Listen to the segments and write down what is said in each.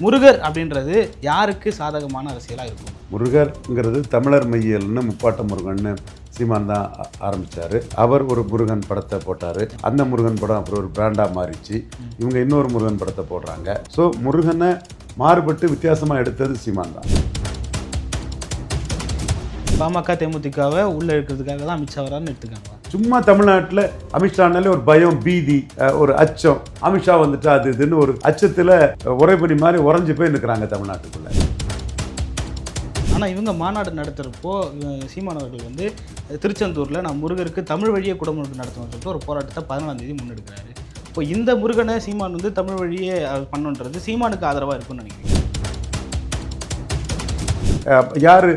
முருகர் அப்படின்றது யாருக்கு சாதகமான அரசியலாக இருக்கும்? முருகர்ங்கிறது தமிழர் மையல்னு முப்பாட்ட முருகன்னு சீமான் தான் ஆ- ஆரம்பிச்சாரு. அவர் ஒரு முருகன் படத்தை போட்டாரு. அந்த முருகன் படம் அப்புறம் ஒரு பிராண்டா மாறிச்சு. இவங்க இன்னொரு முருகன் படத்தை போடுறாங்க. ஸோ முருகனை மாறுபட்டு வித்தியாசமா எடுத்தது சீமான் தான். பாமக தேமுதிகவை உள்ள இருக்கிறதுக்காக தான் அமித்ஷா வரான்னு எடுத்துக்காங்களா? சும்மா தமிழ்நாட்டில் அமித்ஷானாலே ஒரு பயம் பீதி ஒரு அச்சம். அமித்ஷா வந்துட்டு அது இதுன்னு ஒரு அச்சத்தில் உரைப்பணி மாதிரி உறைஞ்சு போய் நிற்கிறாங்க தமிழ்நாட்டுக்குள்ள. ஆனால் இவங்க மாநாடு நடத்துகிறப்போ சீமான் அவர்கள் வந்து திருச்செந்தூரில் நான் முருகருக்கு தமிழ் வழியே குடமுழுக்கு நடத்தணும்னு சொல்லிட்டு ஒரு போராட்டத்தை பதினாலாம் தேதி முன்னெடுக்கிறாரு. இப்போ இந்த முருகனை சீமான் வந்து தமிழ் வழியே பண்ணுன்றது சீமானுக்கு ஆதரவாக இருக்கும்னு நினைக்கிறேன் யாரு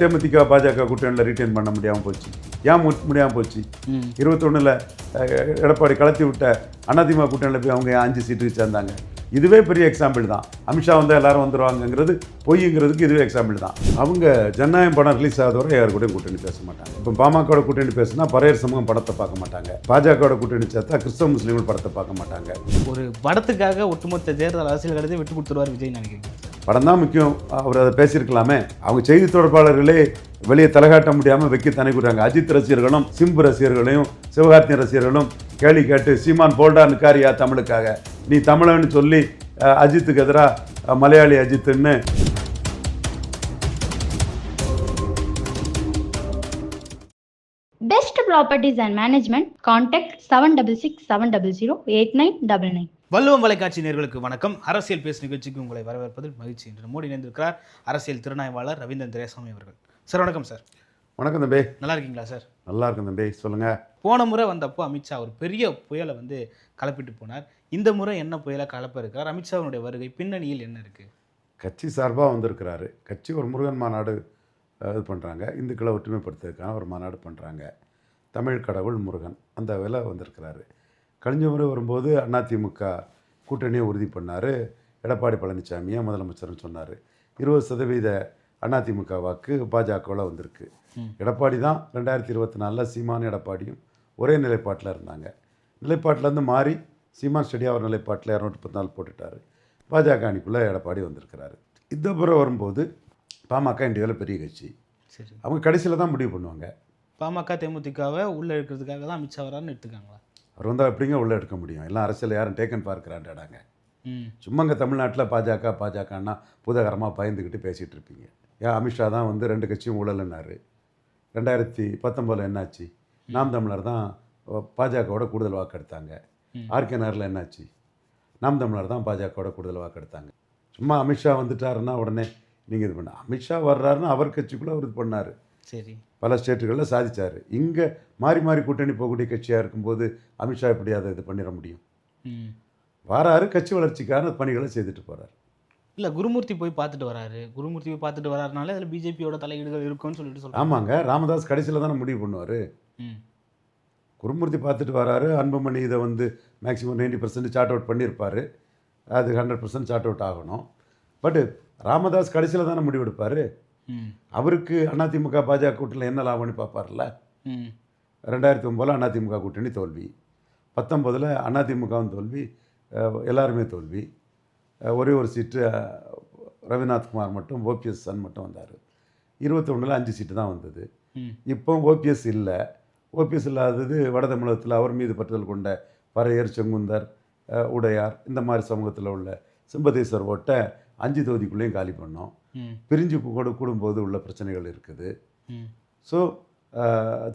தேமுதிக பாஜக கூட்டணியில் ரிட்டைன் பண்ண முடியாமல் போச்சு? ஏன் முடியாமல் போச்சு? இருபத்தொன்னில் எடப்பாடி கலத்தி விட்ட அதிமுக கூட்டணியில் போய் அவங்க அஞ்சு சீட்டுக்கு சேர்ந்தாங்க. இதுவே பெரிய எக்ஸாம்பிள் தான். அமித்ஷா வந்தால் எல்லாரும் வந்துருவாங்கங்கிறது பொய்ங்கிறதுக்கு இதுவே எக்ஸாம்பிள் தான். அவங்க ஜனநாயகம் படம் ரிலீஸ் ஆகாதவரை யார் கூடயும் கூட்டணி பேச மாட்டாங்க. இப்போ பாமகவோட கூட்டணி பேசுனா பரையர் சமூகம் படத்தை பார்க்க மாட்டாங்க. பாஜகவோட கூட்டணி சேர்த்தா கிறிஸ்தவ முஸ்லீம்கள் படத்தை பார்க்க மாட்டாங்க. ஒரு படத்துக்காக ஒட்டுமொத்த தேர்தல் அரசியல் கருத்தை விட்டு கொடுத்துருவார் விஜய் நினைக்கிறீங்க படம் தான் முக்கியம். அவர் அதை பேசியிருக்கலாமே. அவங்க செய்தி தொடர்பாளர்களே வெளியே தலைகாட்ட முடியாமல் வைக்க தனிக்கிறாங்க அஜித் ரசிகர்களும் சிம்பு ரசிகர்களையும் சிவகார்த்தி ரசிகர்களும் கேள்வி கேட்டு சீமான் போல்டா நிக்காரியா தமிழுக்காக. நீ தமிழன்னு சொல்லி அஜித்துக்கு எதிராக மலையாளி அஜித்துன்னு. Test properties and management contact seven double six seven double zero eight nine double nine Valluvam வலைக்காட்சி நேர்களுக்கு வணக்கம். அரசியல் பேசு நிகழ்ச்சிக்கு உங்களை வரவேற்பதில் மகிழ்ச்சி என்று மோடி இணைந்திருக்கிறார். அரசியல் திறனாய்வாளர் ரவீந்திரன் துரைசாமி அவர்கள். சார் வணக்கம் சார். வணக்கம் தம்பி. நல்லா இருக்கீங்களா சார்? நல்லா இருக்கும் தம்பி. சொல்லுங்க. போன முறை வந்தப்போ அமித்ஷா ஒரு பெரிய புயலை வந்து கலப்பிட்டு போனார். இந்த முறை என்ன புயலை கலப்ப இருக்கார் அமித்ஷாவினுடைய வருகை பின்னணியில் என்ன இருக்கு? கட்சி சார்பாக வந்திருக்கிறாரு. கட்சி ஒரு முருகன் மாநாடு இது பண்ணுறாங்க இந்துக்களை ஒற்றுமைப்படுத்துறதுக்கான ஒரு மாநாடு பண்ணுறாங்க தமிழ் கடவுள் முருகன் அந்த வேலை வந்திருக்கிறாரு. கழிஞ்ச முறை வரும்போது அதிமுக கூட்டணியை உறுதி பண்ணார். எடப்பாடி பழனிசாமியை முதலமைச்சர்னு சொன்னார். இருபது சதவீத அதிமுக வாக்கு பாஜகவில் வந்திருக்கு. எடப்பாடி தான் ரெண்டாயிரத்தி இருபத்தி நாலில் சீமான் எடப்பாடியும் ஒரே நிலைப்பாட்டில் இருந்தாங்க. நிலைப்பாட்டிலேருந்து மாறி சீமான் ஸ்டடி அவர் நிலைப்பாட்டில் இரநூத்தி பத்து நாள் போட்டுட்டாரு. பாஜக அணிக்குள்ளே எடப்பாடி வந்திருக்கிறாரு. இந்த முறை வரும்போது பாமக இந்தியாவில் பெரிய கட்சி. சரி. அவங்க கடைசியில் தான் முடிவு பண்ணுவாங்க. பாமக தேமுதிகவை உள்ள இருக்கிறதுக்காக தான் அமித்ஷா வரான்னு எடுத்துக்காங்களா? அவர் வந்தால் எப்படிங்க உள்ளே எடுக்க முடியும்? எல்லாம் அரசியல் யாரும் டேக்கன் சும்மா இங்கே தமிழ்நாட்டில் பாஜக பாஜகன்னா பூதகரமாக பயந்துக்கிட்டு பேசிகிட்டு இருப்பீங்க. ஏன் அமித்ஷா தான் வந்து ரெண்டு கட்சியும் ஊழல்னாரு? ரெண்டாயிரத்தி பத்தொம்போதில் என்னாச்சு? நாம் தமிழர் தான் பாஜகவோட கூடுதல் வாக்கு எடுத்தாங்க ம். ஆர்கே நகரில் என்னாச்சு? நாம் தமிழர் தான் பாஜகவோட கூடுதல் வாக்கு எடுத்தாங்க சும்மா அமித்ஷா வந்துட்டாருன்னா உடனே நீங்கள் இது பண்ண அமித்ஷா வர்றாருன்னா அவர் கட்சிக்குள்ளே அவர் இது பண்ணார். சரி. பல ஸ்டேட்டுகளில் சாதிச்சார். இங்கே மாறி மாறி கூட்டணி போகக்கூடிய கட்சியாக இருக்கும்போது அமித்ஷா எப்படி அதை இது பண்ணிட முடியும்? வாராரு கட்சி வளர்ச்சிக்கான பணிகளை செய்துட்டு போகிறார் இல்லை குருமூர்த்தி போய் பார்த்துட்டு வராரு. குருமூர்த்தி போய் பார்த்துட்டு வராருனால அதில் பிஜேபியோட தலையீடுகள் இருக்கும்னு சொல்லிட்டு சொல்றாங்க. ஆமாங்க. ராமதாஸ் கடைசியில் தானே முடிவு பண்ணுவார். ம். குருமூர்த்தி பார்த்துட்டு வராரு. அன்புமணி இதை வந்து maximum ninety percent sort out பண்ணியிருப்பார். அது ஹண்ட்ரட் பர்சன்ட் சார்ட் அவுட் ஆகணும். பட் ராமதாஸ் கடைசியில் தானே முடிவெடுப்பார் அவருக்கு அதிமுக பாஜக கூட்டணியில் என்ன லாபம்னு பார்ப்பார்ல? ரெண்டாயிரத்தி ஒம்போதில் அதிமுக கூட்டணி தோல்வி. பத்தொம்போதில் அதிமுகவும் தோல்வி. எல்லாருமே தோல்வி. ஒரே ஒரு சீட்டு ரவிநாத் குமார் மட்டும் ஓபிஎஸ் சன் மட்டும் வந்தார். இருபத்தொன்னில் அஞ்சு சீட்டு தான் வந்தது. இப்போ ஓபிஎஸ் இல்லை. ஓபிஎஸ் இல்லாதது வட தமிழகத்தில் அவர் மீது பற்றுதல் கொண்ட பறையர் செங்குந்தர் உடையார் இந்த மாதிரி சமூகத்தில் உள்ள சிம்பதேஸ்வர் ஓட்டை அஞ்சு தொகுதிக்குள்ளேயும் காலி பண்ணோம். பிரிஞ்சு கூட கூடும்போது உள்ள பிரச்சனைகள் இருக்குது. ஸோ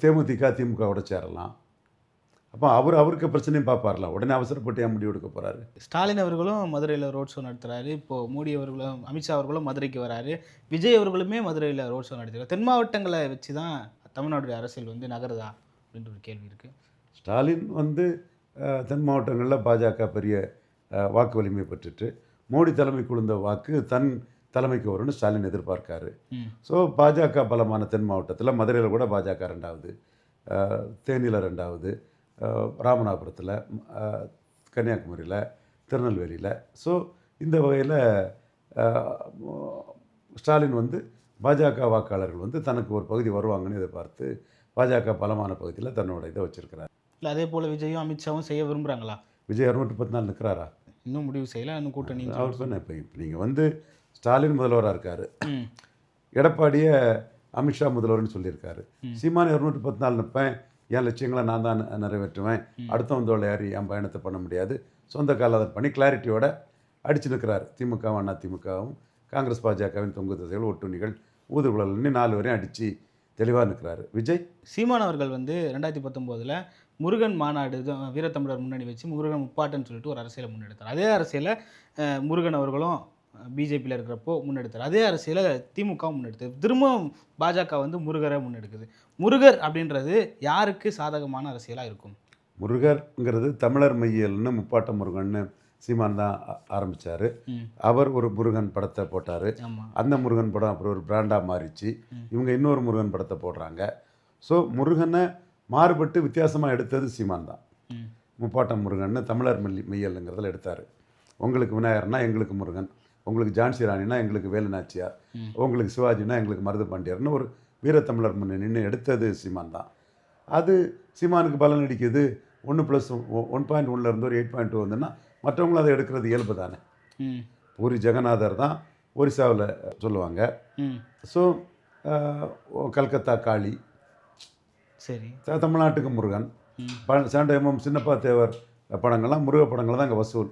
தேமுதிக திமுகவோட சேரலாம். அப்போ அவர் அவருக்கு பிரச்சனையும் பார்ப்பார்ல. உடனே அவசரப்பட்டு ஏன் முடிவு எடுக்க போகிறாரு ஸ்டாலின் அவர்களும் மதுரையில் ரோட் ஷோ நடத்துறாரு. இப்போ மோடி அவர்களும் அமித்ஷா அவர்களும் மதுரைக்கு வராரு. விஜய் அவர்களுமே மதுரையில் ரோட் ஷோ நடத்துறாரு தென் மாவட்டங்களை வச்சு தான் தமிழ்நாடுடைய அரசியல் வந்து நகருதா? அப்படின்ற ஒரு கேள்வி இருக்கு. ஸ்டாலின் வந்து தென் மாவட்டங்களில் பாஜக பெரிய வாக்கு வலிமை பெற்றுட்டு மோடி தலைமை குழுந்த வாக்கு தன் தலைமைக்கு வரும்னு ஸ்டாலின் எதிர்பார்க்காரு. ஸோ பாஜக பலமான தென் மாவட்டத்தில் மதுரையில் கூட பாஜக ரெண்டாவது தேனியில் ரெண்டாவது ராமநாதபுரத்தில் கன்னியாகுமரியில் திருநெல்வேலியில். ஸோ இந்த வகையில் ஸ்டாலின் வந்து பாஜக வாக்காளர்கள் வந்து தனக்கு ஒரு பகுதி வருவாங்கன்னு எதிர்பார்த்து பாஜக பலமான பகுதியில் தன்னோட இதை வச்சிருக்கிறார். இல்லை அதே போல் விஜயும் அமித்ஷாவும் செய்ய விரும்புகிறாங்களா விஜய் இரநூற்றி பத்து நாள் நிற்கிறாரா இன்னும் முடிவு செய்யல இன்னும் கூட்டணி அவர் சொன்னேன் இப்போ இப்போ நீங்கள் வந்து ஸ்டாலின் முதல்வராக இருக்கார். எடப்பாடியை அமித்ஷா முதல்வர்னு சொல்லியிருக்காரு. சீமான் இரநூத்தி பத்து நாள் நிற்பேன் என் லட்சியங்களை நான் தான் நிறைவேற்றுவேன். அடுத்தவன் தோலை ஏறி என் பயணத்தை பண்ண முடியாது. சொந்த காலாதர் பண்ணி கிளாரிட்டியோட அடிச்சு நிற்கிறார் திமுகவும் அண்ணா திமுகவும் காங்கிரஸ் பாஜகவின் தொங்கு திசைகள் ஒட்டுண்ணிகள் ஊதுகுழல்னு நாலு வரையும் அடித்து தெளிவாக நிற்கிறாரு விஜய்? சீமான் அவர்கள் வந்து ரெண்டாயிரத்தி பத்தொம்போதில் முருகன் மாநாடு வீரத்தமிழர் முன்னணி வச்சு முருகன் முப்பாட்டுன்னு சொல்லிட்டு ஒரு அரசியலை முன்னெடுத்தார். அதே அரசியலை அஹ், முருகன் அவர்களும் பிஜேபியில் இருக்கிறப்போ முன்னெடுத்தார். அதே அரசியலை திமுகவும் முன்னெடுத்தது. திரும்பவும் பாஜக வந்து முருகரை முன்னெடுக்குது. முருகர் அப்படின்றது யாருக்கு சாதகமான அரசியலாக இருக்கும்? முருகர்ங்கிறது தமிழர் மையல்னு முப்பாட்ட முருகன்னு சீமான் தான் ஆரம்பித்தார் அவர் ஒரு முருகன் படத்தை போட்டார். அந்த முருகன் படம் அப்புறம் ஒரு பிராண்டாக மாறிச்சு. இவங்க இன்னொரு முருகன் படத்தை போடுறாங்க. ஸோ முருகனை மாறுபட்டு வித்தியாசமாக எடுத்தது சீமான் தான். முப்பாட்டம் முருகன்னு தமிழர் மெல்லி மெய்யல்ங்கிறதுல எடுத்தார். உங்களுக்கு விநாயகர்னா எங்களுக்கு முருகன் உங்களுக்கு ஜான்சி ராணினா எங்களுக்கு வேலுநாச்சியார். உங்களுக்கு சிவாஜினா எங்களுக்கு மருது பாண்டியர்னு ஒரு வீரத்தமிழர் முன்னணின்னு எடுத்தது சீமான் தான். அது சீமானுக்கு பலன் அடிக்குது. ஒன்று ப்ளஸ் ஒன் பாயிண்ட் ஒன்லேருந்து ஒரு எயிட் பாயிண்ட் டூ வந்துன்னா மற்றவங்களும் அதை எடுக்கிறது இயல்பு தானே. பூரி ஜெகநாதர் தான் ஒரிசாவில் சொல்லுவாங்க. ஸோ கல்கத்தா காளி சரி. த- தமிழ்நாட்டுக்கு முருகன். ப சாண்ட எம்எம் சின்னப்பா தேவர் படங்கள்லாம் முருக படங்கள் தான் அங்கே வசூல்.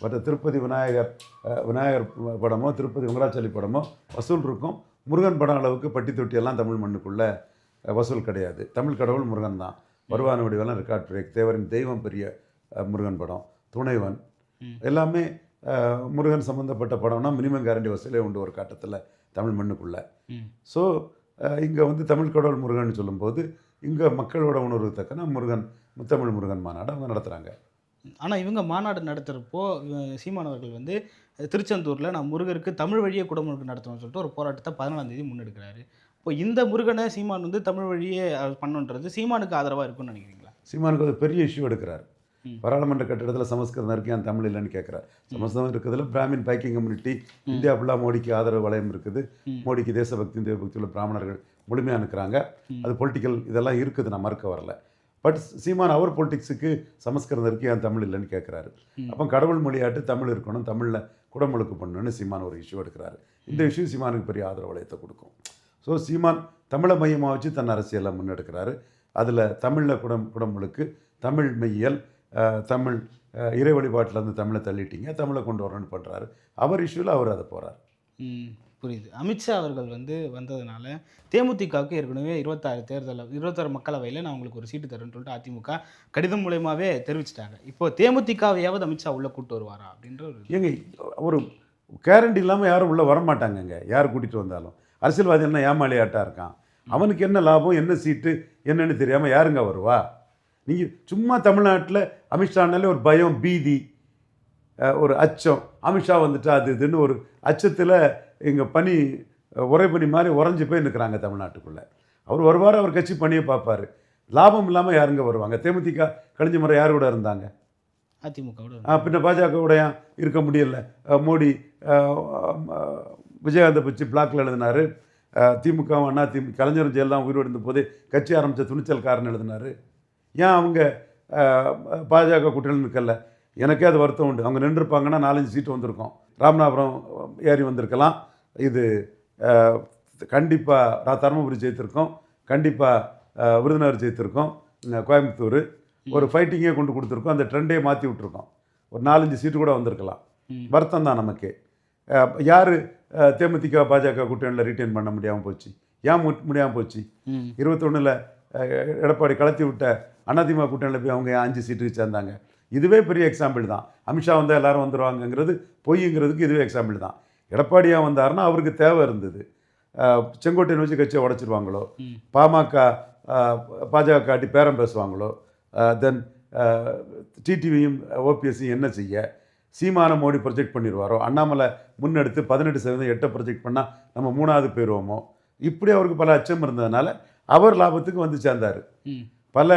மற்ற திருப்பதி விநாயகர் விநாயகர் படமோ திருப்பதி வெங்கடாச்சலி படமோ வசூல் இருக்கும். முருகன் படம் அளவுக்கு பட்டி தொட்டியெல்லாம் தமிழ் மண்ணுக்குள்ள வசூல் கிடையாது. தமிழ் கடவுள் முருகன் தான். வருவான வடிவெல்லாம் ரெக்கார்ட் பிரேக் தேவரின் தெய்வம் பெரிய முருகன் படம். துணைவன். எல்லாமே முருகன் சம்மந்தப்பட்ட படம்னா மினிமம் கேரண்டி வசூலே உண்டு ஒரு காட்டத்தில் தமிழ் மண்ணுக்குள்ள. ஸோ இங்கே வந்து தமிழ் கடவுள் முருகன் சொல்லும்போது இங்கே மக்களோட உணர்வு தக்கன முருகன் முத்தமிழ் முருகன் மாநாடு அவங்க நடத்துகிறாங்க ஆனால் இவங்க மாநாடு நடத்துகிறப்போ சீமானவர்கள் வந்து திருச்செந்தூரில் நான் முருகருக்கு தமிழ் வழியே குடமுழுக்கு நடத்தணும்னு சொல்லிட்டு ஒரு போராட்டத்தை பதினாலாம் தேதி முன்னெடுக்கிறாரு. இப்போ இந்த முருகனை சீமான் வந்து தமிழ் வழியே பண்ணுன்றது சீமானுக்கு ஆதரவாக இருக்கும்னு நினைக்கிறீங்களா? சீமானுக்கு ஒரு பெரிய இஷ்யூ எடுக்கிறார். பாராளுமன்ற கட்டிடத்தில் சமஸ்கிருதம் இருக்கு ஏன் தமிழ் இல்லைன்னு கேட்குறார் சமஸ்கிருதம் இருக்கிறதுல பிராமின் பைக்கிங் கம்யூனிட்டி இந்தியா ஃபுல்லாக மோடிக்கு ஆதரவு வளையம் இருக்குது. மோடிக்கு தேசபக்தி தேவபக்தி உள்ள பிராமணர்கள் முழுமையாக ம். அது பொலிட்டிக்கல் இதெல்லாம் இருக்குது நான் மறுக்க வரல. பட் சீமான் அவர் பொலிட்டிக்ஸுக்கு சமஸ்கிருதம் இருக்கு ஏன் தமிழ் இல்லைன்னு கேட்குறாரு. அப்போ கடவுள் மொழியாட்டு தமிழ் இருக்கணும் தமிழில் குடமுழுக்கு பண்ணணும்னு சீமான் ஒரு இஷ்யூ எடுக்கிறாரு. இந்த இஷ்யூ சீமானுக்கு பெரிய ஆதரவு வளையத்தை கொடுக்கும். ஸோ சீமான் தமிழை மையமாக வச்சு தன் அரசியலை முன்னெடுக்கிறாரு. அதில் தமிழில் குடம் குடமுழுக்கு தமிழ் மெய்யல் தமிழ் இறை வழிபாட்டில் இருந்து தமிழை தள்ளிட்டீங்க தமிழை கொண்டு வரணும்னு பண்ணுறாரு அவர் இஷ்யூவில் அவர் அதை போகிறார் புரியுது. அமித்ஷா அவர்கள் வந்து வந்ததுனால தேமுதிகவுக்கு ஏற்கனவே இருபத்தாறு தேர்தல் இருபத்தாறு மக்களவையில் நான் உங்களுக்கு ஒரு சீட்டு தரேன்னு சொல்லிட்டு அதிமுக கடிதம் மூலயமாவே தெரிவிச்சிட்டாங்க. இப்போ தேமுதிகவையாவது அமித்ஷா உள்ளே கூட்டு வருவாரா அப்படின்ற ஒரு ஏங்க ஒரு கேரண்டி இல்லாமல் யாரும் உள்ளே வரமாட்டாங்கங்க. யார் கூட்டிகிட்டு வந்தாலும். அரசியல்வாதி என்ன ஏமாளியாட்டாக இருக்கான். அவனுக்கு என்ன லாபம் என்ன சீட்டு என்னன்னு தெரியாமல் யாருங்க வருவா? நீங்கள் சும்மா தமிழ்நாட்டில் அமித்ஷானாலே ஒரு பயம் பீதி ஒரு அச்சம். அமித்ஷா வந்துட்டா அது இதுன்னு ஒரு அச்சத்தில் இங்கே பனி அஹ், உறைபனி மாதிரி உறைஞ்சி போய் நிற்கிறாங்க தமிழ்நாட்டுக்குள்ளே. அவர் வருவார் அவர் கட்சி பணியை பார்ப்பார். லாபம் இல்லாமல் யாருங்க வருவாங்க? தேமுதிக கழிஞ்ச முறை யார் கூட இருந்தாங்க? அதிமுகவோட ஆ, பின்ன பாஜகவுடைய இருக்க முடியல. மோடி விஜயகாந்தை பற்றி பிளாக்ல எழுதினார். திமுக அண்ணா திமுக கலைஞர் ஜெயலலிதா உயிரோடு இருந்த போதே கட்சி ஆரம்பித்த துணிச்சல்காரன் எழுதினார். ஏன் அவங்க பாஜக கூட்டணி நிற்கல? எனக்கே அது வருத்தம் உண்டு. அவங்க நின்றுருப்பாங்கன்னா நாலஞ்சு சீட்டு வந்திருக்கோம். ராமநாதபுரம் ஏறி வந்திருக்கலாம். இது கண்டிப்பாக தருமபுரி ஜெயித்திருக்கோம். கண்டிப்பாக விருதுநகர் ஜெயித்திருக்கோம். கோயம்புத்தூர். ஒரு ஃபைட்டிங்கே கொண்டு கொடுத்துருக்கோம். அந்த ட்ரெண்டே மாற்றி விட்ருக்கோம் ஒரு நாலஞ்சு சீட்டு கூட வந்திருக்கலாம். வருத்தம் தான் நமக்கு. யார் தேமுதிக பாஜக கூட்டணியில் ரீட்டைன் பண்ண முடியாமல் போச்சு? ஏன் முடியாமல் போச்சு? இருபத்தொன்னில் எடப்பாடி கலத்தி விட்ட அதிமுக கூட்டணியில் போய் அவங்க அஞ்சு சீட்டுக்கு சேர்ந்தாங்க. இதுவே பெரிய எக்ஸாம்பிள் தான். அமித்ஷா வந்தால் எல்லாரும் வந்துருவாங்கங்கிறது பொய்ங்கிறதுக்கு இதுவே எக்ஸாம்பிள் தான். எடப்பாடியா வந்தாருன்னா அவருக்கு தேவை இருந்தது. செங்கோட்டையன் வச்சு கட்சியை உடச்சிருவாங்களோ. பாமக பாஜக காட்டி பேரம் பேசுவாங்களோ? தென் டிடிவியும் ஓபிஎஸ்சியும் என்ன செய்ய? சீமான மோடி ப்ரொஜெக்ட் பண்ணிடுவாரோ அண்ணாமலை முன்னெடுத்து பதினெட்டு சதவீதம் எட்டை ப்ரொஜெக்ட் பண்ணால் நம்ம மூணாவது போயிடுவோமோ இப்படி அவருக்கு பல அச்சம் இருந்ததுனால அவர் லாபத்துக்கு வந்து சேர்ந்தார். பல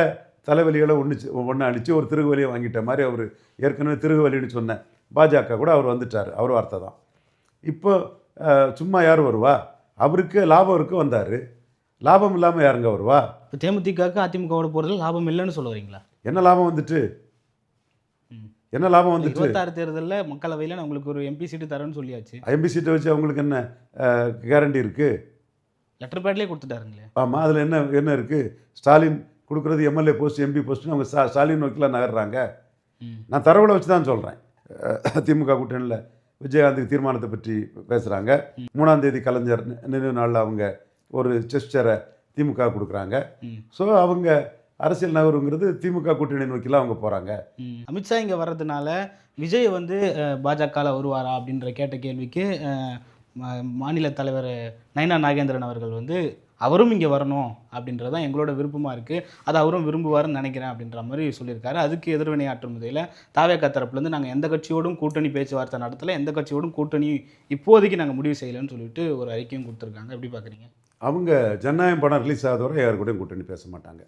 தலைவலிகளை ஒன்று ஒன்று அடித்து ஒரு திருகுவலியை வாங்கிட்ட மாதிரி அவர் ஏற்கனவே திருகுவலின்னு சொன்ன பாஜக கூட அவர் வந்துட்டார். அவர் வார்த்தை தான். இப்போ சும்மா யார் வருவா? அவருக்கு லாபம் இருக்கு வந்தார். லாபம் இல்லாமல் யாருங்க வருவா? இப்போ தேமுதிகவுக்கு அதிமுகவோட போகிறதுல லாபம் இல்லைன்னு சொல்ல வரீங்களா? என்ன லாபம் வந்துட்டு? என்ன லாபம் வந்துச்சு இருபத்தாறு தேர்தலில் மக்களவையில் நான் உங்களுக்கு ஒரு எம்பி சீட்டு தரேன்னு சொல்லியாச்சு. எம்பி சீட்டை வச்சு அவங்களுக்கு என்ன கேரண்டி இருக்குது லெட்டர் பேட்லேயே கொடுத்துட்டாருங்களே. ஆமாம் அதில் என்ன என்ன இருக்குது ஸ்டாலின் கொடுக்குறது எம்எல்ஏ போஸ்ட் எம்பி போஸ்ட்னு அவங்க ஸ்டா ஸ்டாலின் நோக்கிலாம் நகர்றாங்க. நான் தரவுல வச்சு தான் சொல்கிறேன் திமுக கூட்டணியில் விஜயகாந்துக்கு தீர்மானத்தை பற்றி பேசுகிறாங்க மூணாம் தேதி கலைஞர் நினைவு நாளில் அவங்க ஒரு செஸ்டரை திமுக கொடுக்குறாங்க. ஸோ அவங்க அரசியல் நகருங்கிறது திமுக கூட்டணி நோக்கிலாம் அவங்க போகிறாங்க. அமித்ஷா இங்கே வர்றதுனால விஜய் வந்து பாஜகவில் வருவாரா அப்படின்ற கேட்ட கேள்விக்கு மாநில தலைவர் நயனா நாகேந்திரன் அவர்கள் வந்து அவரும் இங்கே வரணும் அப்படின்றது தான் எங்களோட விருப்பமாக இருக்குது அது அவரும் விரும்புவாருன்னு நினைக்கிறேன் அப்படின்ற மாதிரி சொல்லியிருக்காரு. அதுக்கு எதிர்வினை ஆற்றும் வகையில் தாவேக்கா தரப்புலேருந்து நாங்கள் எந்த கட்சியோடும் கூட்டணி பேச்சுவார்த்தை நடத்தலை எந்த கட்சியோடும் கூட்டணி இப்போதைக்கு நாங்கள் முடிவு செய்யலைன்னு சொல்லிட்டு ஒரு அறிக்கையும் கொடுத்துருக்காங்க. எப்படி பார்க்குறீங்க அவங்க ஜனநாயகம் படம் ரிலீஸ் ஆகாதவரை யார் கூடயும் கூட்டணி பேச மாட்டாங்க.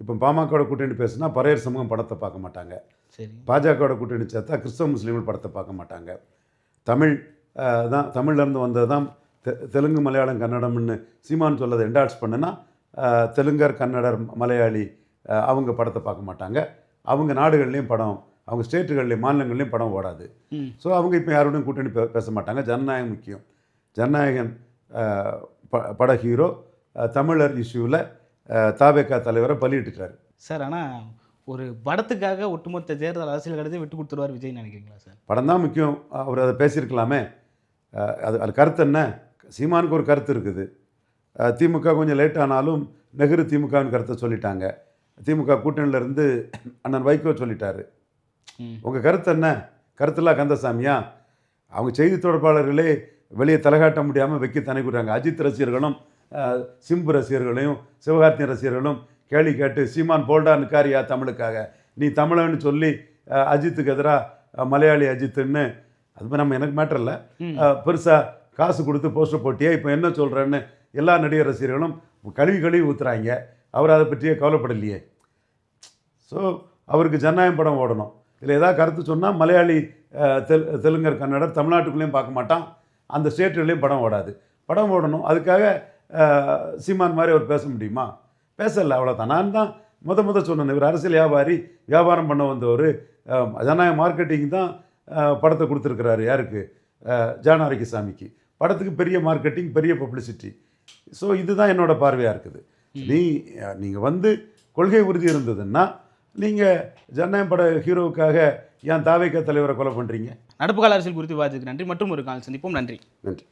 இப்போ பாமகவோட கூட்டணி பேசுனா பரையர் சமூகம் படத்தை பார்க்க மாட்டாங்க. சரி. பாஜகவோட கூட்டணி சேர்த்தா கிறிஸ்தவ முஸ்லீம்கள் படத்தை பார்க்க மாட்டாங்க. தமிழ் தான் தமிழ்லேருந்து வந்தது தான் தெ தெலுங்கு மலையாளம் கன்னடம்னு சீமான் சொல்லதை என்டால்ஸ் பண்ணுனா அஹ், தெலுங்கர் கன்னடர் மலையாளி அவங்க படத்தை பார்க்க மாட்டாங்க. அவங்க நாடுகள்லேயும் படம் அவங்க ஸ்டேட்டுகள்லேயும் மாநிலங்கள்லேயும் படம் ஓடாது. ஸோ அவங்க இப்போ யாரோடையும் கூட்டணி பேச மாட்டாங்க. ஜனநாயகம் முக்கியம். ஜனநாயகன் ப பட ஹீரோ தமிழர் இஷ்யூவில் தாவேக்கா தலைவரை பலியிட்டுட்டார். சார் ஆனால் ஒரு படத்துக்காக ஒட்டுமொத்த தேர்தல் அரசியல் கடத்தை விட்டு கொடுத்துருவார் விஜய் நினைக்கிறீங்களா சார்? படம் தான் முக்கியம். அவர் அதை பேசியிருக்கலாமே. அது அது கருத்து என்ன? சீமானுக்கு ஒரு கருத்து இருக்குது. திமுக கொஞ்சம் லேட் ஆனாலும் நெஹ்ரு திமுகவின் கருத்தை சொல்லிட்டாங்க. திமுக கூட்டணியில இருந்து அண்ணன் வைகோ சொல்லிட்டாரு. உங்கள் கருத்து என்ன? கருத்துலாம் கந்தசாமியா? அவங்க செய்தி தொடர்பாளர்களே வெளியே தலைகாட்ட முடியாமல் வைக்க தனிக்கிறாங்க அஜித் ரசிகர்களும் சிம்பு ரசிகர்களையும் சிவகார்த்தியின் ரசிகர்களும் கேள்வி கேட்டு சீமான் போல்டா நிற்காரியா தமிழுக்காக? நீ தமிழன்னு சொல்லி அஜித்துக்கு எதிராக மலையாளி அஜித்துன்னு. அது நம்ம எனக்கு மேட்டர் இல்லை. பெருசாக காசு கொடுத்து போஸ்டர் போட்டியே? இப்போ என்ன சொல்கிறேன்னு எல்லா நடிகர் ரசிகர்களும் கழுவி கழுவி ஊற்றுறாங்க அவர் அதை பற்றியே கவலைப்படலையே. ஸோ அவருக்கு ஜனநாயகம் படம் ஓடணும். இதில் ஏதாவது கருத்து சொன்னால் மலையாளி தெல் தெலுங்கர் கன்னடர் தமிழ்நாட்டுக்குள்ளேயும் பார்க்க மாட்டான். அந்த ஸ்டேட்டுகளையும் படம் ஓடாது. படம் ஓடணும். அதுக்காக சீமான் மாதிரி அவர் பேச முடியுமா? பேசலை அவ்வளோதான் நான் தான் முத முத சொன்னேன் இவர் அரசியல் வியாபாரி வியாபாரம் பண்ண வந்தவர். ஜனநாயக மார்க்கெட்டிங் தான் படத்தை கொடுத்துருக்கிறாரு யாருக்கு? அஹ், ஜானாரிக்கு சாமிக்கு படத்துக்கு பெரிய மார்க்கெட்டிங் பெரிய பப்ளிசிட்டி ஸோ இதுதான் என்னோட பார்வையாக இருக்குது. நீ நீங்கள் வந்து கொள்கை உறுதி இருந்ததுன்னா நீங்கள் ஜனநாயகம் பட ஹீரோவுக்காக ஏன் தாவேக்க தலைவரை கொலை பண்ணுறீங்க நடப்பு கால அரசியல் குறித்து விவாதிக்கு நன்றி. மற்றும் ஒரு கால் சந்திப்போம். நன்றி. நன்றி.